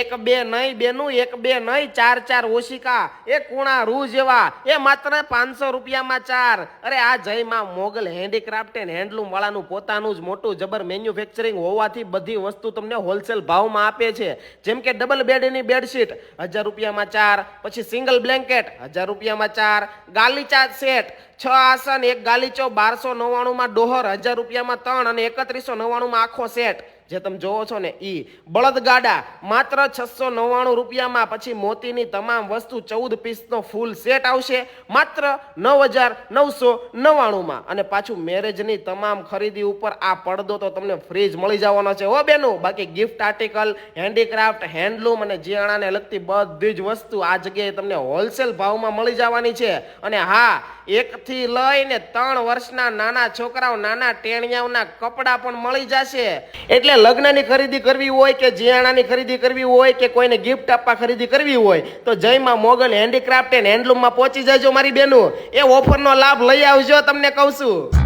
એક બે નહીં, બેનું એક બે નહીં, ચાર ચાર ઓશિકા, એ કુણા રૂ જેવા, એ માત્ર પાંચસો રૂપિયામાં ચાર. અરે આ જયમાં મોગલ હેન્ડીક્રાફ્ટ એન્ડ હેન્ડલૂમ વાળાનું પોતાનું જ મોટું જબર મેન્યુફેક્ચરિંગ હોવાથી બધી વસ્તુ તમને હોલસેલ ભાવમાં આપે છે. જેમ કે ડબલ બેડની બેડશીટ હજાર રૂપિયામાં ચાર. પછી સિંગલ બ્લેન્કેટ હજાર રૂપિયામાં ચાર. ગાલીચા સેટ છ આસન, એક ગાલીચો બારસો નવ્વાણુંમાં ડોહર, હજાર રૂપિયામાં ત્રણ અને એકત્રીસો નવ્વાણુંમાં આખો સેટ જે તમે જોવો છો ને એ બળદગાડા માત્ર છસો નવ્વાણું રૂપિયામાં પછી મોતીની તમામ વસ્તુ ચૌદ પીસનો ફૂલ સેટ આવશે માત્ર નવ હજાર નવસો નવ્વાણુંમાં. અને પાછું મેરેજની તમામ ખરીદી ઉપર આ પડદો તો તમને ફ્રીજ મળી જવાનો છે. હો બેનું, બાકી ગિફ્ટ આર્ટિકલ હેન્ડીક્રાફ્ટ હેન્ડલૂમ અને જીયાણાને લગતી બધી જ વસ્તુ આ જગ્યાએ તમને હોલસેલ ભાવમાં મળી જવાની છે. અને હા, એકથી લઈને ત્રણ વર્ષના નાના છોકરાઓ, નાના ટેણિયાઓના કપડાં પણ મળી જશે. એટલે લગ્નની ખરીદી કરવી હોય કે જીયાણાની ખરીદી કરવી હોય કે કોઈને ગિફ્ટ આપવા ખરીદી કરવી હોય, તો જયમાં મોગલ હેન્ડીક્રાફ્ટ એન્ડ હેન્ડલૂમમાં પહોંચી જજો મારી બેનું. એ ઓફરનો લાભ લઈ આવજો, તમને કહું છું.